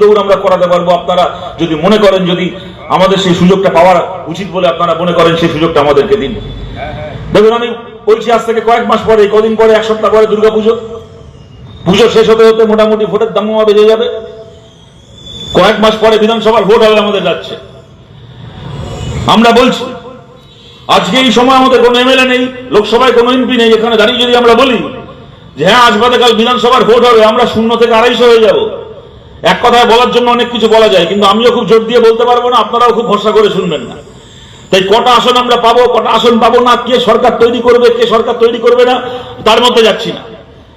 দৌড় আমরা করাতে পারব। আপনারা যদি মনে করেন যদি আমাদের সেই সুযোগটা পাওয়ার উচিত বলে আপনারা মনে করেন, সেই সুযোগটা আমাদেরকে দিন। দেখুন, আমি বলছি, আজ থেকে কয়েক মাস পরে, কদিন পরে, এক সপ্তাহ পরে দুর্গা পুজো পুজো শেষ হতে হতে মোটামুটি ভোটের দাম বেজে যাবে। কয়েক মাস পরে বিধানসভার ভোট হবে আমাদের যাচ্ছে। আমরা বলছি, আজকে এই সময় আমাদের কোনো এমএলএ নেই, লোকসভায় কোনো এমপি নেই, এখানে দাঁড়িয়ে যদি আমরা বলি যে হ্যাঁ আজ বাদে কাল বিধানসভার ভোট হবে, আমরা শূন্য থেকে আড়াইশো হয়ে যাব। এক কথায় বলার জন্য অনেক কিছু বলা যায়, কিন্তু আমিও খুব জোর দিয়ে বলতে পারব না, আপনারাও খুব ভরসা করে শুনবেন না। তাই কটা আসন আমরা পাবো, কটা আসন পাবো না, কে সরকার তৈরি করবে, কে সরকার তৈরি করবে না, তার মধ্যে যাচ্ছি না।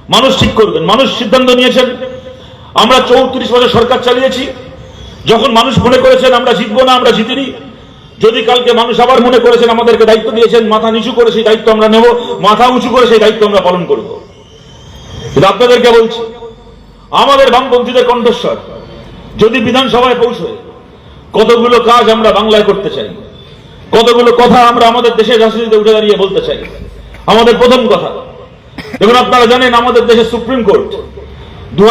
মানুষ ঠিক করবেন, মানুষ সিদ্ধান্ত নিয়েছেন। আমরা চৌত্রিশ বছর সরকার চালিয়েছি। যখন মানুষ মনে করেছেন আমরা জিতবো না, আমরা জিতিনি। যদি কালকে মানুষ আবার মনে করেছেন আমাদেরকে দায়িত্ব দিয়েছেন, মাথা নিচু করে সেই দায়িত্ব আমরা নেব, মাথা উঁচু করে সেই দায়িত্ব আমরা পালন করব। কিন্তু আপনাদেরকে বলছি আমাদের বামপন্থীদের কণ্ঠস্বর। যদি বিধানসভায় পৌঁছয় কতগুলো কাজ আমরা বাংলায় করতে চাই, কতগুলো কথা আমরা আমাদের দেশের রাজনীতিতে উঠে দাঁড়িয়ে বলতে চাই, আমাদের প্রথম কথা, দেখুন আপনারা জানেন আমাদের দেশের সুপ্রিম কোর্ট দু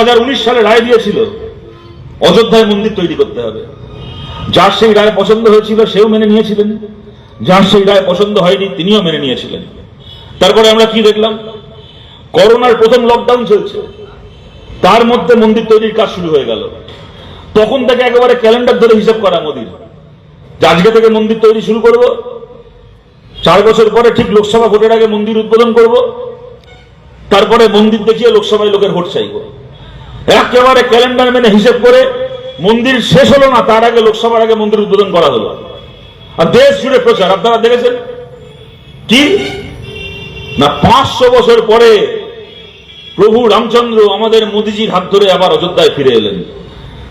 সালে রায় দিয়েছিল, অযোধ্যায় মন্দির তৈরি করতে হবে। যার সেই রায় পছন্দ হয়েছিল, সেও মেনে নিয়েছিলেন। যার সেই রায় পছন্দ হয়নি, তিনিও মেনে নিয়েছিলেন। তারপরে আমরা কি দেখলাম? করোনার প্রথম লকডাউন চলছে। তার মধ্যে মন্দির তৈরির কাজ শুরু হয়ে গেল। তখন থেকে একেবারে ক্যালেন্ডার ধরে হিসাব করা মোদির আজকে থেকে মন্দির তৈরি শুরু করব। চার বছর পরে ঠিক লোকসভা ভোটের আগে মন্দির উদ্বোধন করব। তারপরে মন্দির দেখিয়ে লোকসভায় লোকের ভোট চাইব। একেবারে ক্যালেন্ডার মেনে হিসেব করে মন্দির শেষ হলো না, তার আগে লোকসভার আগে মন্দির উদ্বোধন করা হলো। আর দেশ জুড়ে প্রচার, আপনারা দেখেছেন? কি? না, পাঁচশো বছর পরে প্রভু রামচন্দ্র আমাদের মোদিজির হাত ধরে আবার অযোধ্যায় ফিরে এলেন।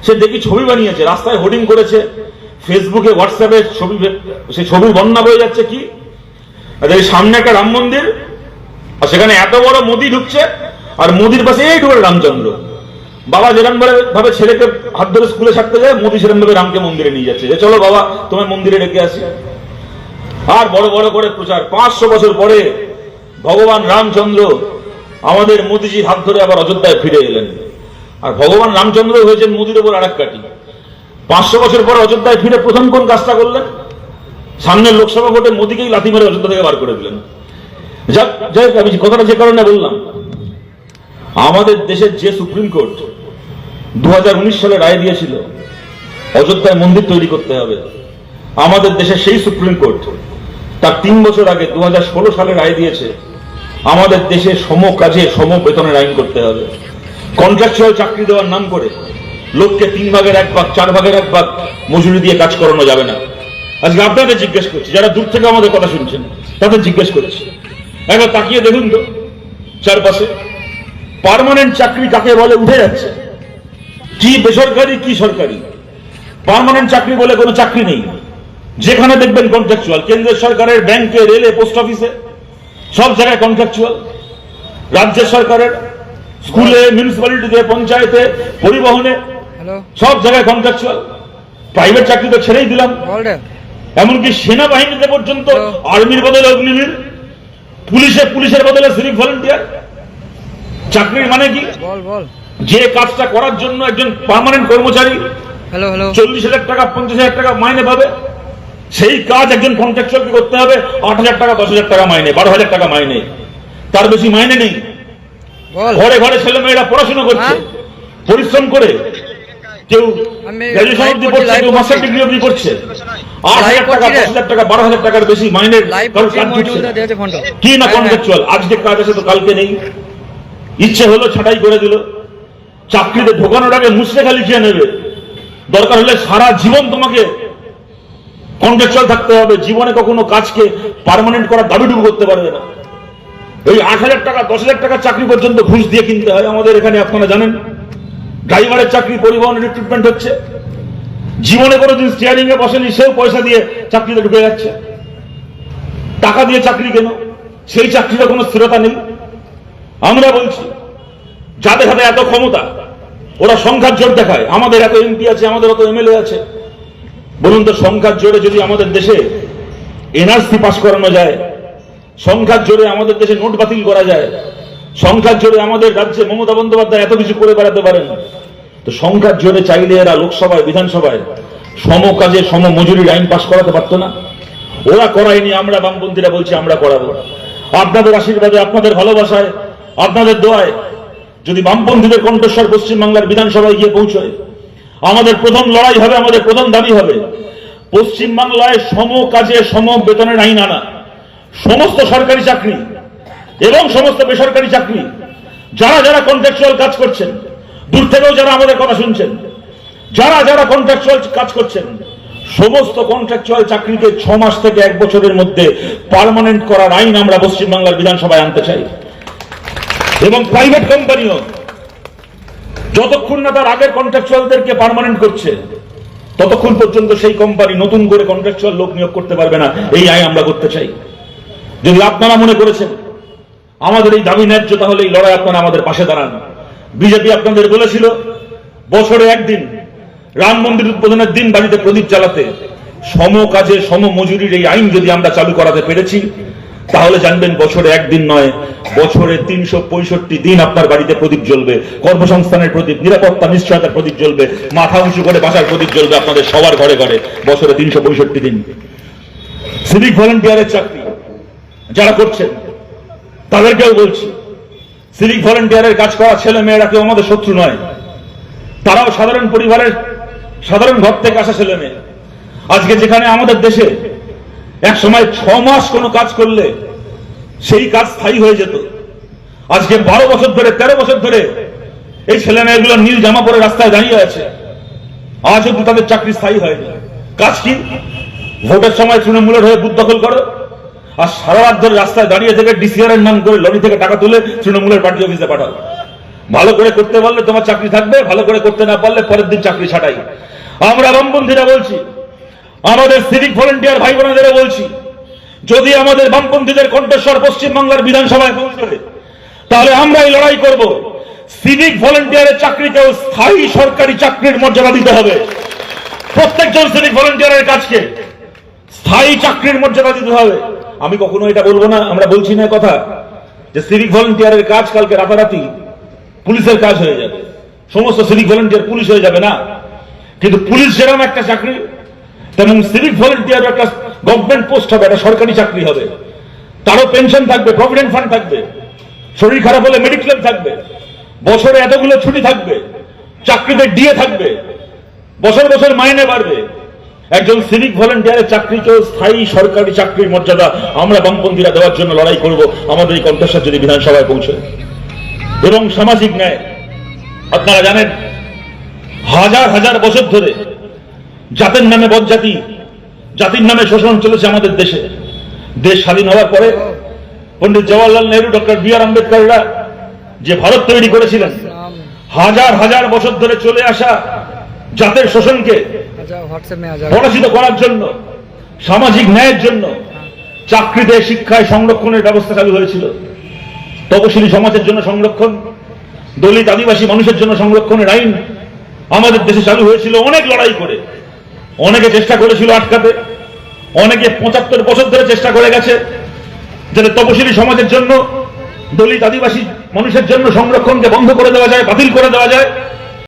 সে দেখি ছবি বানিয়েছে, রাস্তায় হোর্ডিং করেছে। ফেসবুকে, হোয়াটসঅ্যাপে ছবি সে ছবি বন্যা বয়ে যাচ্ছে কি? সামনে একটা রাম মন্দির, আর সেখানে এত বড় মোদি ঢুকছে, আর মোদির পাশে এই ঢুকে রামচন্দ্র। বাবা যেরকম ভাবে ছেলেকে হাত ধরে স্কুলে ছাড়তে যায়, মোদি সেরকম ভাবে রামকে মন্দিরে নিয়ে যাচ্ছে। যে চলো বাবা তোমার মন্দিরে ডেকে আসি। আর বড় বড় করে প্রচার। পাঁচশো বছর পরে ভগবান রামচন্দ্র আমাদের মোদিজির হাত ধরে আবার অযোধ্যায় ফিরে এলেন। আর ভগবান রামচন্দ্র হয়েছেন মোদির ওপর আরেক কাটি পাঁচশো বছর পরে অযোধ্যায় ফিরে প্রথম কোন কাজটা করলেন? সামনের লোকসভা ভোটে মোদিকেই লাথি মেরে অযোধ্যা থেকে বার করে দিলেন। যাক, যাই আমি কথাটা যে কারণে বললাম, আমাদের দেশের যে সুপ্রিম কোর্ট দু হাজার উনিশ সালে রায় দিয়েছিল, অযোধ্যায় মন্দির তৈরি করতে হবে, আমাদের দেশের সেই সুপ্রিম কোর্ট তার তিন বছর আগে দু হাজার ষোলো সালে রায় দিয়েছে আমাদের দেশে সম কাজে সম বেতনের আইন করতে হবে। কন্ট্রাকচুয়াল চাকরি দেওয়ার নাম করে লোককে তিন ভাগের এক ভাগ, চার ভাগের এক ভাগ মজুরি দিয়ে কাজ করানো যাবে না। আজকে আপনাদের জিজ্ঞেস করছি, যারা দূর থেকে আমাদের কথা শুনছেন, তাদের জিজ্ঞেস করেছি। একবার তাকিয়ে দেখুন তো, চারপাশে। পারমানেন্ট চাকরি কাকে বলে? উঠে যাচ্ছে। কি বেসরকারি, কি সরকারি? পার্মানেন্ট চাকরি বলে কোনো চাকরি নেই। যেখানে দেখবেন কন্ট্রাকচুয়াল কেন্দ্রের সরকারের ব্যাংকে রেলে পোস্ট অফিসে সব জায়গায় কন্ট্রাকচুয়াল রাজ্য সরকারের স্কুলে মিউনিসিপ্যালিটিতে পঞ্চায়েতে পরিবহনে সব জায়গায় কন্ট্রাকচুয়াল প্রাইভেট চাকরি তো ছেড়েই দিলাম। এমনকি সেনাবাহিনীতে পর্যন্ত আর্মির বদলে অগ্নিবীর পুলিশে পুলিশের বদলে সিভিক ভলেন্টিয়ার চাকরির মানে কি? যে কাজটা করার জন্য একজন পার্মানেন্ট কর্মচারী চল্লিশ হাজার টাকা পঞ্চাশ হাজার টাকা মাইনে পাবে। সেই কাজ একজন কন্ট্রাকচুয়ালকে করতে হবে আট হাজার টাকা দশ হাজার টাকা মাইনে বারো হাজার টাকা মাইনে। তার বেশি মাইনে নেই। ঘরে ঘরে ছেলে মেয়েরা পড়াশোনা করছে হ্যাঁ? পরিশ্রম করে কেউ গ্রাজুয়েশন অব্দি করছি, কেউ মাস্টার ডিগ্রি অব্দি পড়ছে। আট হাজার টাকা দশ হাজার টাকা বারো হাজার টাকার বেশি কারোর কাজ কি না হ্যাঁ, হ্যাঁ। কন্ট্রাকচুয়াল আজকে কাজ আছে তো কালকে নেই। ইচ্ছে হলো ছাটাই করে দিল। চাকরিতে ঢোকানোর আগে মুসলে খালি খেয়ে নেবে। দরকার হলে সারা জীবন তোমাকে কন্ট্রাকচুয়াল থাকতে হবে, জীবনে কখনো কাজকে পার্মানেন্ট করার দাবিটুকু করতে পারবে না। এই আট হাজার টাকা, দশ হাজার টাকার চাকরি পর্যন্ত ঘুষ দিয়ে কিনতে হয় আমাদের এখানে, আপনারা জানেন। ড্রাইভারের চাকরি পরিবহনের রিক্রুটমেন্ট হচ্ছে। জীবনে কোনোদিন স্টিয়ারিং এ বসেনি, সেও পয়সা দিয়ে চাকরিতে ঢুকে যাচ্ছে। টাকা দিয়ে চাকরি কেন? সেই চাকরিতে কোনো স্থিরতা নেই। আমরা বলছি, যাদের হাতে এত ক্ষমতা, ওরা সংখ্যার জোর দেখায়। আমাদের এত এমপি আছে, আমাদের এত এমএলএ আছে। বলুন তো সংখ্যার জোরে যদি আমাদের দেশে এনআরসি পাস করানো যায় সংখ্যার জোরে আমাদের দেশে নোট বাতিল করা যায় সংখ্যার জোরে আমাদের রাজ্যে মমতা বন্দ্যোপাধ্যায় এত কিছু করে বেড়াতে পারেন, তো সংখ্যার জোরে চাইলে এরা লোকসভায়, বিধানসভায় সম কাজে সম মজুরির আইন পাশ করাতে পারতো না। ওরা করায়নি, আমরা বামপন্থীরা বলছি আমরা করাবো। আপনাদের আশীর্বাদে, আপনাদের ভালোবাসায়, আপনাদের দোয়ায় যদি বামপন্থীদের কণ্ঠস্বর পশ্চিমবাংলার বিধানসভায় গিয়ে পৌঁছয় আমাদের প্রথম লড়াই হবে, আমাদের প্রধান দাবি হবে। পশ্চিমবাংলায় সম কাজে, সম বেতনের আইন আনা সমস্ত সরকারি চাকরি এবং সমস্ত বেসরকারি চাকরি, যারা যারা কন্ট্রাকচুয়াল কাজ করছেন, দূর থেকেও যারা আমাদের কথা শুনছেন, যারা যারা কন্ট্রাকচুয়াল কাজ করছেন, সমস্ত কন্ট্রাকচুয়াল চাকরিকে ছ মাস থেকে এক বছরের মধ্যে পার্মানেন্ট করার আইন আমরা পশ্চিমবাংলার বিধানসভায় আনতে চাই। এবং প্রাইভেট কোম্পানিও যতক্ষণ না তার আগের কন্ট্রাকচুয়ালদেরকে পার্মানেন্ট করছে, ততক্ষণ পর্যন্ত সেই কোম্পানি নতুন করে কন্ট্রাকচুয়াল লোক নিয়োগ করতে পারবে না। এই আইন আমরা করতে চাই। যদি আপনারা মনে করেছেন, আমাদের এই দাবি ন্যায্য, তাহলে এই লড়াই আপনারা আমাদের পাশে দাঁড়ান। বিজেপি আপনাদের বলেছিল, বছরে একদিন রাম মন্দির উদ্বোধনের দিন বাড়িতে প্রদীপ জ্বালাতে। সম কাজে সম মজুরির এই আইন যদি আমরা চালু করাতে পেরেছি তাহলে জানবেন বছরে একদিন নয়, বছরে তিনশো পঁয়ষট্টি দিন আপনার বাড়িতে প্রদীপ জ্বলবে। কর্মসংস্থানের প্রদীপ, নিরাপত্তা, নিশ্চয়তার প্রদীপ জ্বলবে। মাথা উঁচু করে বাসার প্রদীপ জ্বলবে আপনাদের সবার ঘরে ঘরে, বছরে তিনশো পঁয়ষট্টি দিন। সিভিক ভলেন্টিয়ারের চাকরি, যারা করছেন, তাদেরকেও বলছি, সিভিক ভলেন্টিয়ারের কাজ করা ছেলে মেয়েরা কেউ আমাদের শত্রু নয়। তারাও সাধারণ পরিবারের সাধারণ ঘর থেকে আসা ছেলে মেয়ে। আজকে যেখানে আমাদের দেশে এক সময় ছ মাস কোনো কাজ করলে সেই কাজ স্থায়ী হয়ে যেত। আজকে বারো বছর ধরে, তেরো বছর ধরে এই ছেলে মেয়েগুলো নীল জামা পরে রাস্তায় দাঁড়িয়ে আছে। আজ অব্দি তাদের চাকরি স্থায়ী হয়নি। কাজ কি? ভোটের সময় তৃণমূলের হয়ে বুথ দখল করো আর সারা রাত ধরে রাস্তায় দাঁড়িয়ে থেকে ডিসিআর এর নাম করে লরি থেকে টাকা তুলে তৃণমূলের পার্টি অফিসে পাঠাও। ভালো করে করতে পারলে তোমার চাকরি থাকবে, ভালো করে করতে না পারলে পরের দিন চাকরি ছাটাই। আমরা বামপন্থীরা বলছি আমাদের সিভিক ভলেন্টিয়ার ভাই বোনেদের বলছি, যদি আমাদের বামপন্থীদের কণ্ঠস্বর পশ্চিমবাংলার বিধানসভায় পৌঁছবে তাহলে আমরা এই লড়াই করব। সিভিক ভলেন্টিয়ারের চাকরিকেও স্থায়ী সরকারি চাকরির মর্যাদা দিতে হবে। প্রত্যেকজন সিভিক ভলেন্টিয়ারের কাজকে স্থায়ী চাকরির মর্যাদা দিতে হবে। আমি কখনো এটা বলব না, আমরা বলছি না কথা, যে সিভিক ভলেন্টিয়ারের কাজ কালকে রাতারাতি পুলিশের কাজ হয়ে যাবে। সমস্ত সিভিক ভলেন্টিয়ার পুলিশ হয়ে যাবে না। কিন্তু পুলিশ যেরকম একটা চাকরি তেমন সিভিক ভলেন্টিয়ার একটা গভর্নমেন্ট পোস্ট হবে, একটা সরকারি চাকরি হবে। তারও পেনশন থাকবে প্রভিডেন্ট ফান্ড থাকবে। শরীর খারাপ হলে মেডিক্লেম থাকবে। বছরে এতগুলো ছুটি থাকবে, চাকরিতে ডিএ থাকবে। বছর বছর মাইনে বাড়বে। একজন সিভিক ভলেন্টিয়ারের চাকরিকেও স্থায়ী সরকারি চাকরির মর্যাদা আমরা বামপন্থীরা দেওয়ার জন্য লড়াই করব। আমাদের এই কণ্ঠস্বর যদি বিধানসভায় পৌঁছে। এবং সামাজিক ন্যায়, আপনারা জানেন, হাজার হাজার বছর ধরে জাতের নামে বদজাতি জাতির নামে শোষণ চলেছে আমাদের দেশে। দেশ স্বাধীন হওয়ার পরে Pandit Jawaharlal Nehru doctor B R আম্বেদকররা যে ভারত তৈরি করেছিলেন হাজার হাজার বছর ধরে চলে আসা জাতের শোষণকে পরাজিত করার জন্য সামাজিক ন্যায়ের জন্য চাকরিতে শিক্ষায় সংরক্ষণের ব্যবস্থা চালু হয়েছিল। তপশিলি সমাজের জন্য সংরক্ষণ দলিত আদিবাসী মানুষের জন্য সংরক্ষণের আইন আমাদের দেশে চালু হয়েছিল অনেক লড়াই করে। অনেকে চেষ্টা করেছিল আটকাতে, অনেকে পঁচাত্তর বছর ধরে চেষ্টা করে গেছে যাতে তপশিলি সমাজের জন্য, দলিত আদিবাসী মানুষের জন্য সংরক্ষণকে বন্ধ করে দেওয়া যায়, বাতিল করে দেওয়া যায়।